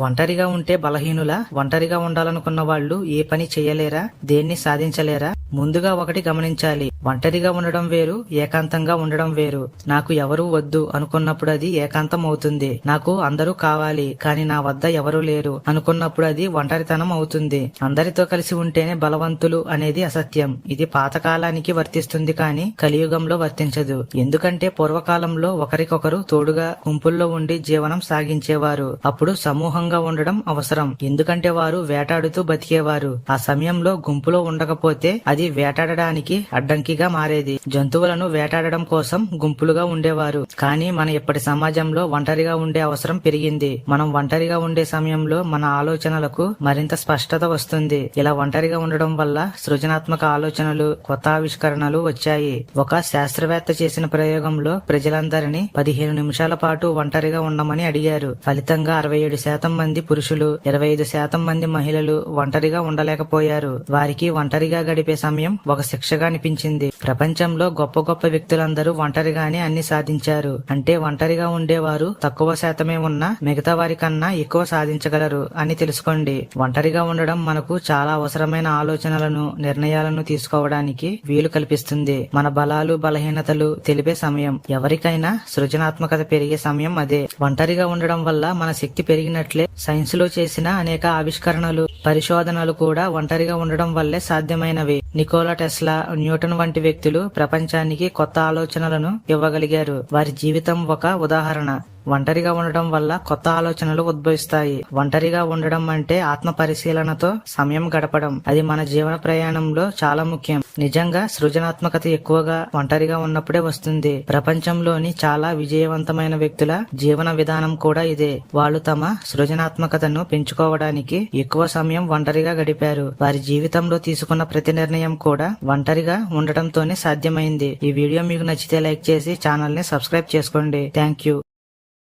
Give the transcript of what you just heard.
ఒంటరిగా ఉంటే బలహీనుల? ఒంటరిగా ఉండాలనుకున్న వాళ్ళు ఏ పని చేయలేరా? దేన్ని సాధించలేరా? ముందుగా ఒకటి గమనించాలి. ఒంటరిగా ఉండడం వేరు ఏకాంతంగా ఉండడం వేరు. నాకు ఎవరూ వద్దు అనుకున్నప్పుడు అది ఏకాంతం అవుతుంది నాకు అందరూ కావాలి కానీ నా వద్ద ఎవరూ లేరు అనుకున్నప్పుడు అది ఒంటరితనం అవుతుంది. అందరితో కలిసి ఉంటేనే బలవంతులు అనేది అసత్యం. ఇది పాతకాలానికి వర్తిస్తుంది కానీ కలియుగంలో వర్తించదు. ఎందుకంటే పూర్వకాలంలో ఒకరికొకరు తోడుగా గుంపుల్లో ఉండి జీవనం సాగించేవారు. అప్పుడు సమూహంగా ఉండడం అవసరం. ఎందుకంటే వారు వేటాడుతూ బతికేవారు. ఆ సమయంలో గుంపులో ఉండకపోతే అది వేటాడడానికి అడ్డంకిగా మారేది. జంతువులను వేటాడడం కోసం గుంపులుగా ఉండేవారు. కానీ మన ఇప్పటి సమాజంలో ఒంటరిగా ఉండే అవసరం పెరిగింది. మనం ఒంటరిగా ఉండే సమయంలో మన ఆలోచనలకు మరింత స్పష్టత వస్తుంది. ఇలా ఒంటరిగా ఉండడం వల్ల సృజనాత్మక ఆలోచనలు కొత్త ఆవిష్కరణలు వచ్చాయి. ఒక శాస్త్రవేత్త చేసిన ప్రయోగంలో ప్రజలందరినీ పదిహేను నిమిషాల పాటు ఒంటరిగా ఉండమని అడిగారు. ఫలితంగా అరవై ఏడు శాతం శాతం మంది పురుషులు ఇరవై ఐదు శాతం మంది మహిళలు ఒంటరిగా ఉండలేకపోయారు. వారికి ఒంటరిగా గడిపే సమయం ఒక శిక్షగా అనిపించింది. ప్రపంచంలో గొప్ప గొప్ప వ్యక్తులందరూ ఒంటరిగానే అన్ని సాధించారు. అంటే ఒంటరిగా ఉండేవారు తక్కువ శాతమే ఉన్నా మిగతా వారి కన్నా ఎక్కువ సాధించగలరు అని తెలుసుకోండి. ఒంటరిగా ఉండడం మనకు చాలా అవసరమైన ఆలోచనలను నిర్ణయాలను తీసుకోవడానికి వీలు కల్పిస్తుంది. మన బలాలు బలహీనతలు తెలిపే సమయం. ఎవరికైనా సృజనాత్మకత పెరిగే సమయం అదే. ఒంటరిగా ఉండడం వల్ల మన శక్తి పెరిగినట్టు పెరిగినట్లే సైన్స్లో చేసిన అనేక ఆవిష్కరణలు. పరిశోధనలు కూడా ఒంటరిగా ఉండడం వల్లే సాధ్యమైనవి. నికోలా టెస్లా న్యూటన్ వంటి వ్యక్తులు ప్రపంచానికి కొత్త ఆలోచనలను ఇవ్వగలిగారు. వారి జీవితం ఒక ఉదాహరణ. ఒంటరిగా ఉండడం వల్ల కొత్త ఆలోచనలు ఉద్భవిస్తాయి. ఒంటరిగా ఉండడం అంటే ఆత్మ పరిశీలనతో సమయం గడపడం. అది మన జీవన ప్రయాణంలో చాలా ముఖ్యం. నిజంగా సృజనాత్మకత ఎక్కువగా ఒంటరిగా ఉన్నప్పుడే వస్తుంది. ప్రపంచంలోని చాలా విజయవంతమైన వ్యక్తుల జీవన విధానం కూడా ఇదే. వాళ్ళు తమ సృజనాత్మకతను పెంచుకోవడానికి ఎక్కువ సమయం సమయం ఒంటరిగా గడిపారు. వారి జీవితంలో తీసుకున్న ప్రతి నిర్ణయం కూడా ఒంటరిగా ఉండటంతోనే సాధ్యమైంది. ఈ వీడియో మీకు నచ్చితే లైక్ చేసి ఛానల్ని సబ్స్క్రైబ్ చేసుకోండి. Thank you.